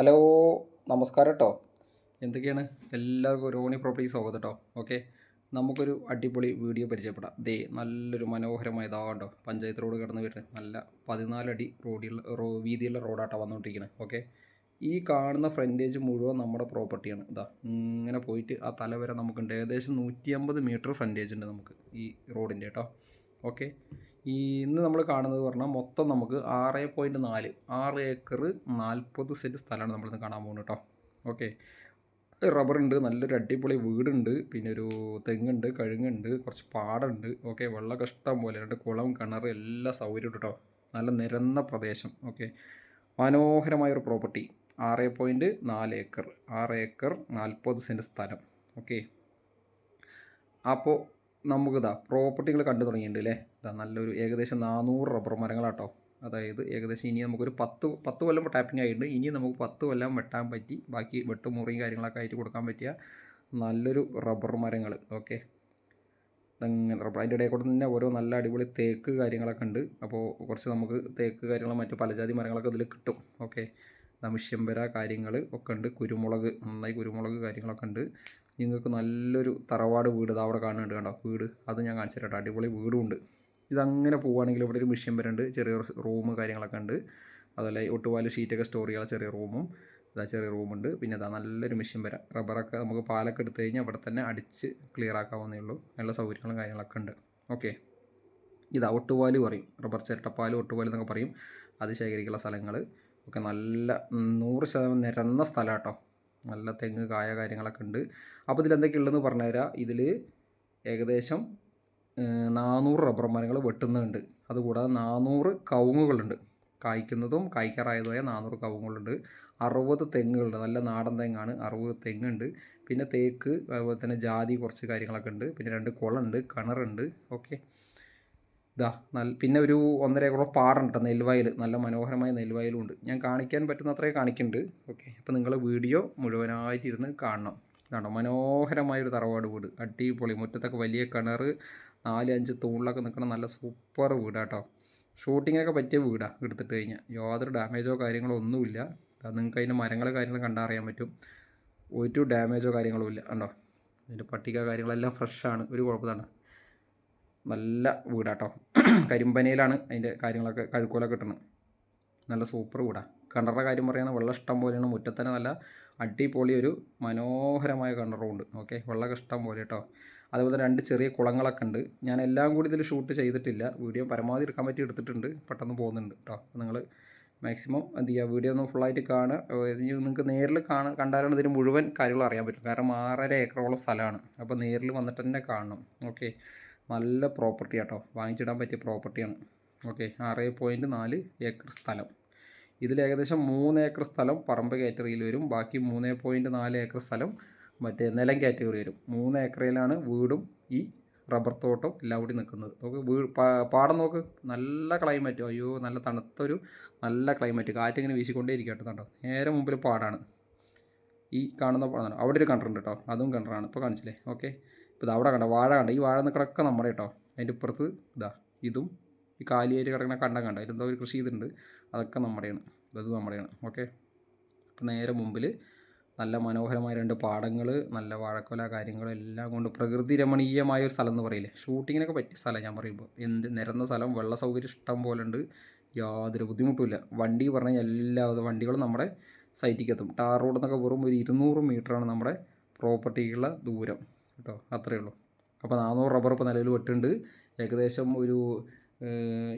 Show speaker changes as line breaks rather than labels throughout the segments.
Hello നമസ്കാരം കേട്ടോ എന്തൊക്കെയാണ്? എല്ലാവർക്കും റോണി പ്രോപ്പർട്ടി സ്വാഗതം കേട്ടോ ഓക്കെ നമുക്കൊരു അടിപൊളി വീഡിയോ പരിചയപ്പെടാം. ദേ നല്ലൊരു മനോഹരമായ ഇതാകണ്ടോ? പഞ്ചായത്ത് റോഡ് കടന്ന് വരുന്നത് നല്ല പതിനാലടി റോഡിലുള്ള റോ വീതിയുള്ള റോഡാട്ടോ വന്നുകൊണ്ടിരിക്കുന്നത് ഓക്കെ ഈ കാണുന്ന ഫ്രണ്ടേജ് മുഴുവൻ നമ്മുടെ പ്രോപ്പർട്ടിയാണ് ഇതാ ഇങ്ങനെ പോയിട്ട് ആ തല വരെ നമുക്കുണ്ട്. ഏകദേശം നൂറ്റി അമ്പത് മീറ്റർ ഫ്രണ്ടേജ് ഉണ്ട് നമുക്ക് ഈ റോഡിന്റെ കേട്ടോ. ഓക്കെ. ഈ ഇന്ന് നമ്മൾ കാണുന്നത് പറഞ്ഞാൽ മൊത്തം നമുക്ക് ആറ് പോയിന്റ് നാല് ആറ് ഏക്കർ നാൽപ്പത് സെന്റ് സ്ഥലമാണ് നമ്മളിന്ന് കാണാൻ പോകുന്നത് കേട്ടോ ഓക്കെ. റബ്ബറുണ്ട് നല്ലൊരു അടിപൊളി വീടുണ്ട് പിന്നെ ഒരു തെങ്ങുണ്ട് കഴുങ്ങുണ്ട് കുറച്ച് പാടുണ്ട്. ഓക്കെ വെള്ളമൊക്കെ ഇഷ്ടം പോലെ രണ്ട് കുളം കിണർ എല്ലാ സൗകര്യവും കേട്ടോ നല്ല നിരന്ന പ്രദേശം. ഓക്കെ. മനോഹരമായൊരു പ്രോപ്പർട്ടി. ആറ് പോയിന്റ് നാല് ഏക്കർ ആറ് ഏക്കർ നാൽപ്പത് സെന്റ് സ്ഥലം. ഓക്കെ. അപ്പോൾ നമുക്കിതാ പ്രോപ്പർട്ടികൾ കണ്ടു തുടങ്ങിയിട്ടുണ്ട് അല്ലേ ഇതാ നല്ലൊരു ഏകദേശം നാനൂറ് റബ്ബർ മരങ്ങളാട്ടോ. അതായത് ഏകദേശം ഇനി നമുക്കൊരു പത്ത് പത്ത് കൊല്ലം ടാപ്പിംഗ് ആയിട്ടുണ്ട്. ഇനി നമുക്ക് പത്ത് കൊല്ലം വെട്ടാൻ പറ്റി. ബാക്കി വെട്ടും മുറിയും കാര്യങ്ങളൊക്കെ ആയിട്ട് കൊടുക്കാൻ പറ്റിയ നല്ലൊരു റബ്ബർ മരങ്ങൾ ഓക്കെ അങ്ങനെ റബ്ബർ അതിന്റെ ഇടയിൽ കൂടെ തന്നെ ഓരോ നല്ല അടിപൊളി തേക്ക് കാര്യങ്ങളൊക്കെ ഉണ്ട്. അപ്പോൾ കുറച്ച് നമുക്ക് തേക്ക് കാര്യങ്ങൾ മറ്റു പലജാതി മരങ്ങളൊക്കെ ഇതിൽ കിട്ടും. ഓക്കെ നമിഷ്യമ്പര കാര്യങ്ങൾ ഒക്കെ ഉണ്ട്. കുരുമുളക് നന്നായി കുരുമുളക് കാര്യങ്ങളൊക്കെ ഉണ്ട്. നിങ്ങൾക്ക് നല്ലൊരു തറവാട് വീട് അവിടെ കാണുന്നുണ്ട് കണ്ടോ? വീട്. അത് ഞാൻ കാണിച്ചു തരാം അടിപൊളി വീടും ഉണ്ട് ഇതങ്ങനെ പോവുകയാണെങ്കിൽ ഇവിടെ ഒരു മിഷ്യൻ വരുന്നുണ്ട്. ചെറിയ റൂം കാര്യങ്ങളൊക്കെ ഉണ്ട്. അതുപോലെ ഒട്ടുപാൽ ഷീറ്റൊക്കെ സ്റ്റോർ ചെയ്യാൻ ചെറിയ റൂമും ഇതാ ചെറിയ റൂമുണ്ട് പിന്നെ ഇതാ നല്ലൊരു മെഷീൻ വരാം. റബ്ബറൊക്കെ നമുക്ക് പാലൊക്കെ എടുത്തു കഴിഞ്ഞാൽ ഇവിടെ തന്നെ അടിച്ച് ക്ലിയർ ആക്കാവുന്നേ ഉള്ളൂ. നല്ല സൗകര്യങ്ങളും കാര്യങ്ങളൊക്കെ ഉണ്ട്. ഓക്കെ ഇതാ ഒട്ടുപാൽ പറയും. റബ്ബർ ചിരട്ടപ്പാൽ ഒട്ടുപാൽ എന്നൊക്കെ പറയും. അത് ശേഖരിക്കുന്ന സ്ഥലങ്ങൾ ഒക്കെ നല്ല നൂറ് ശതമാനം നിരന്ന സ്ഥലം കേട്ടോ നല്ല തെങ്ങ് കായ കാര്യങ്ങളൊക്കെ ഉണ്ട്. അപ്പോൾ ഇതിൽ എന്തൊക്കെയുള്ളതെന്ന് പറഞ്ഞുതരാം ഇതിൽ ഏകദേശം നാനൂറ് റബ്ബർ മരങ്ങൾ വെട്ടുന്നുണ്ട്. അതുകൂടാതെ നാനൂറ് കവുങ്ങുകളുണ്ട്. കായ്ക്കുന്നതും കായ്ക്കാറായതുമായ നാനൂറ് കവുങ്ങുകളുണ്ട്. അറുപത് തെങ്ങുകളുണ്ട്. നല്ല നാടൻ തെങ്ങാണ്. അറുപത് തെങ്ങുണ്ട്. പിന്നെ തേക്ക് അതുപോലെ തന്നെ ജാതി കുറച്ച് കാര്യങ്ങളൊക്കെ ഉണ്ട്. പിന്നെ രണ്ട് കുളമുണ്ട് കിണറുണ്ട്. ഓക്കെ. ഇതാ നല്ല പിന്നെ ഒരു ഒന്നര ഏക്കറോളം പാടുണ്ട് നെൽവയൽ. നല്ല മനോഹരമായ നെൽവയലും ഉണ്ട് ഞാൻ കാണിക്കാൻ പറ്റുന്ന അത്രയും കാണിക്കുന്നുണ്ട് ഓക്കെ അപ്പോൾ നിങ്ങൾ വീഡിയോ മുഴുവനായിട്ടിരുന്ന് കാണണം. ഇതാണോ മനോഹരമായൊരു തറവാട് വീട്. അടിപൊളി. മുറ്റത്തൊക്കെ വലിയ കിണർ നാല് അഞ്ച് തൂണിലൊക്കെ നിൽക്കുന്ന നല്ല സൂപ്പർ വീടാട്ടോ ഷൂട്ടിങ്ങിനൊക്കെ പറ്റിയ വീടാണ് എടുത്തിട്ട് കഴിഞ്ഞാൽ യാതൊരു ഡാമേജോ കാര്യങ്ങളോ ഒന്നുമില്ല. നിങ്ങൾക്ക് അതിന്റെ മരങ്ങൾ കാര്യങ്ങൾ കണ്ടാൽ അറിയാൻ പറ്റും. ഒരു ഡാമേജോ കാര്യങ്ങളോ ഇല്ല. കണ്ടോ? അതിന്റെ പട്ടിക കാര്യങ്ങളെല്ലാം ഫ്രഷാണ് ഒരു കുഴപ്പമാണ് നല്ല വീടാട്ടോ. കരിമ്പനയിലാണ് അതിന്റെ കാര്യങ്ങളൊക്കെ കഴുക്കോലൊക്കെ കിട്ടുന്നത് നല്ല സൂപ്പർ വീടാണ് കിണറുടെ കാര്യം പറയുകയാണെങ്കിൽ വെള്ളം ഇഷ്ടം പോലെയാണ്. മുറ്റത്തന്നെ നല്ല അടിപൊളി ഒരു മനോഹരമായ കിണറുമുണ്ട് ഓക്കെ? വെള്ളമൊക്കെ ഇഷ്ടം പോലെ കേട്ടോ. അതുപോലെ രണ്ട് ചെറിയ കുളങ്ങളൊക്കെ ഉണ്ട്. ഞാൻ എല്ലാം കൂടി ഇതിൽ ഷൂട്ട് ചെയ്തിട്ടില്ല. വീഡിയോ പരമാവധി എടുക്കാൻ പറ്റി എടുത്തിട്ടുണ്ട്. പെട്ടെന്ന് പോകുന്നുണ്ട് കേട്ടോ. നിങ്ങൾ മാക്സിമം എന്ത് ചെയ്യുക? വീഡിയോ ഒന്ന് ഫുള്ളായിട്ട് കാണുക. നിങ്ങൾക്ക് നേരിൽ കാണാൻ കണ്ടാലാണ് ഇതിന് മുഴുവൻ കാര്യങ്ങൾ അറിയാൻ പറ്റും. കാരണം ആറര ഏക്കറോളം സ്ഥലമാണ്. അപ്പോൾ നേരിൽ വന്നിട്ട് തന്നെ കാണണം. ഓക്കെ? നല്ല പ്രോപ്പർട്ടി ആട്ടോ. വാങ്ങിച്ചിടാൻ പറ്റിയ പ്രോപ്പർട്ടിയാണ് ഓക്കെ ആറ് പോയിന്റ് നാല് ഏക്കർ സ്ഥലം. ഇതിൽ ഏകദേശം മൂന്ന് ഏക്കർ സ്ഥലം പറമ്പ് കാറ്റഗറിയിൽ വരും. ബാക്കി മൂന്ന് പോയിന്റ് നാല് ഏക്കർ സ്ഥലം മറ്റേ നിലം കാറ്റഗറി വരും. മൂന്ന് ഏക്കറയിലാണ് വീടും ഈ റബ്ബർ തോട്ടം എല്ലാം കൂടി നിൽക്കുന്നത്. നമുക്ക് വീ പാടം നോക്ക് നല്ല ക്ലൈമറ്റ് അയ്യോ നല്ല തണുത്തൊരു നല്ല ക്ലൈമറ്റ് കാറ്റിങ്ങനെ വീശിക്കൊണ്ടേ ഇരിക്കും കേട്ടോ നേരെ മുമ്പിൽ പാടാണ്. ഈ കാണുന്ന പാടാണ് അവിടെ ഒരു കണ്ടറുണ്ട് കേട്ടോ. അതും കണ്ടറാണ് ഇപ്പോൾ കാണിച്ചില്ലേ? ഓക്കെ ഇപ്പോൾ അവിടെ കണ്ട? വാഴ കണ്ട? ഈ വാഴ നിൽക്കണൊക്കെ നമ്മുടെ കേട്ടോ. അതിന്റെ ഇപ്പുറത്ത് ഇതാ ഇതും ഈ കാലിയായിട്ട് കിടക്കുന്ന കണ്ടം കണ്ട? അതിലെന്തോ ഒരു കൃഷി ചെയ്തിട്ടുണ്ട്. അതൊക്കെ നമ്മുടെയാണ്. ഇതത് നമ്മുടെയാണ്. ഓക്കെ? അപ്പോൾ നേരെ മുമ്പിൽ നല്ല മനോഹരമായ രണ്ട് പാടങ്ങൾ നല്ല വാഴക്കൊല കാര്യങ്ങളെല്ലാം കൊണ്ട് പ്രകൃതി രമണീയമായ ഒരു സ്ഥലം എന്ന് പറയില്ലേ? ഷൂട്ടിങ്ങിനൊക്കെ പറ്റിയ സ്ഥലം ഞാൻ പറയുമ്പോൾ എന്ത് നിരന്ന സ്ഥലം വെള്ള സൗകര്യം ഇഷ്ടം പോലെ ഉണ്ട്. യാതൊരു ബുദ്ധിമുട്ടുമില്ല വണ്ടി പറഞ്ഞാൽ എല്ലാ വണ്ടികളും നമ്മുടെ സൈറ്റിലേക്ക് എത്തും. ടാർ റോഡ് എന്നൊക്കെ വെറും ഒരു ഇരുന്നൂറ് മീറ്ററാണ് നമ്മുടെ പ്രോപ്പർട്ടിക്കുള്ള ദൂരം. കേട്ടോ അത്രയേ ഉള്ളൂ. അപ്പോൾ നാനൂറ് റബ്ബർ ഇപ്പോൾ നിലവിൽ വെട്ടുണ്ട്. ഏകദേശം ഒരു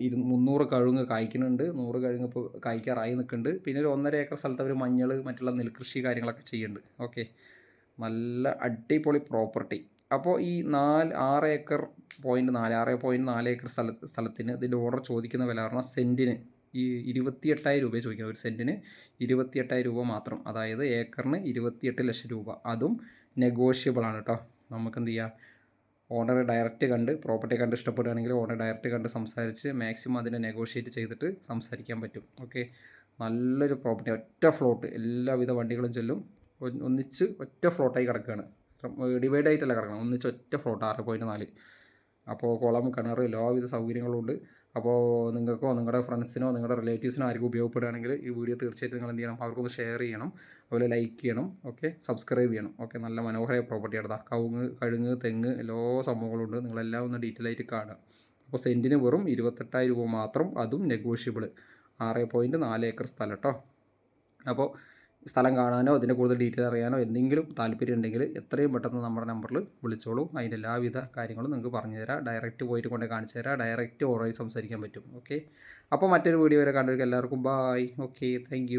ഇരു മുന്നൂറ് കഴുങ്ങ് കായ്ക്കുന്നുണ്ട്. നൂറ് കഴുങ്ങ് ഇപ്പോൾ കായ്ക്കാറായി നിൽക്കുന്നുണ്ട് പിന്നെ ഒരു ഒന്നര ഏക്കർ സ്ഥലത്ത് അവർ മഞ്ഞൾ മറ്റുള്ള നെൽകൃഷി കാര്യങ്ങളൊക്കെ ചെയ്യുന്നുണ്ട് ഓക്കെ. നല്ല അടിപൊളി പ്രോപ്പർട്ടി. അപ്പോൾ ഈ നാല് ആറ് ഏക്കർ പോയിന്റ് നാല് ആറ് പോയിന്റ് നാല് ഏക്കർ സ്ഥല സ്ഥലത്തിന് ഇതിന്റെ ഓർഡർ ചോദിക്കുന്ന വില പറഞ്ഞാൽ സെന്റിന് ഈ ഇരുപത്തിയെട്ടായിരം രൂപ ചോദിക്കുന്നത്. ഒരു സെന്റിന് ഇരുപത്തിയെട്ടായിരം രൂപ മാത്രം. അതായത് ഏക്കറിന് ഇരുപത്തിയെട്ട് ലക്ഷം രൂപ. അതും നെഗോഷ്യബിൾ ആണ് കേട്ടോ. നമുക്ക് എന്ത് ചെയ്യാം ഓണറെ ഡയറക്റ്റ് കണ്ട് പ്രോപ്പർട്ടി കണ്ട് ഇഷ്ടപ്പെടുകയാണെങ്കിൽ ഓണർ ഡയറക്റ്റ് കണ്ട് സംസാരിച്ച് മാക്സിമം അതിനെ നെഗോഷിയേറ്റ് ചെയ്തിട്ട് സംസാരിക്കാൻ പറ്റും. ഓക്കെ നല്ലൊരു പ്രോപ്പർട്ടി ഒറ്റ ഫ്ലോട്ട് എല്ലാവിധ വണ്ടികളും ചെല്ലും. ഒന്നിച്ച് ഒറ്റ ഫ്ലോട്ടായി കിടക്കുകയാണ് ഡിവൈഡ് ആയിട്ടല്ല കിടക്കണം ഒന്നിച്ച് ഒറ്റ ഫ്ലോട്ട് ആറ് പോയിന്റ് നാല്. അപ്പോൾ കുളം കിണർ എല്ലാവിധ സൗകര്യങ്ങളും സൗകര്യങ്ങളുണ്ട് അപ്പോൾ നിങ്ങൾക്കോ നിങ്ങളുടെ ഫ്രണ്ട്സിനോ നിങ്ങളുടെ റിലേറ്റീവ്സിനോ ആർക്കും ഉപയോഗപ്പെടുകയാണെങ്കിൽ ഈ വീഡിയോ തീർച്ചയായിട്ടും നിങ്ങൾ എന്ത് ചെയ്യണം? അവർക്കൊന്ന് ഷെയർ ചെയ്യണം. അതുപോലെ ലൈക്ക് ചെയ്യണം. ഓക്കെ? സബ്സ്ക്രൈബ് ചെയ്യണം. ഓക്കെ? നല്ല മനോഹരമായ പ്രോപ്പർട്ടി എടുത്താൽ കവുങ്ങ് കഴുങ്ങ് തെങ്ങ് എല്ലാ സംഭവങ്ങളും ഉണ്ട്. നിങ്ങളെല്ലാം ഒന്ന് ഡീറ്റെയിൽ ആയിട്ട് കാണുക. അപ്പോൾ സെന്റിന് വെറും ഇരുപത്തെട്ടായിരം രൂപ മാത്രം അതും നെഗോഷ്യബിൾ ആറ് പോയിന്റ് നാല് ഏക്കർ സ്ഥലം കേട്ടോ അപ്പോൾ സ്ഥലം കാണാനോ അതിന്റെ കൂടുതൽ ഡീറ്റെയിൽ അറിയാനോ എന്തെങ്കിലും താല്പര്യം ഉണ്ടെങ്കിൽ എത്രയും പെട്ടെന്ന് നമ്മുടെ നമ്പറിൽ വിളിച്ചോളൂ. അതിന്റെ എല്ലാവിധ കാര്യങ്ങളും നിങ്ങൾക്ക് പറഞ്ഞു തരാം. ഡയറക്റ്റ് പോയിട്ട് കൊണ്ട് കാണിച്ചു തരാം. ഡയറക്റ്റ് ഓൾറെഡി സംസാരിക്കാൻ പറ്റും. ഓക്കെ? അപ്പോൾ മറ്റൊരു വീഡിയോ വരെ കണ്ടവർക്ക് എല്ലാവർക്കും ബായ് ഓക്കെ താങ്ക്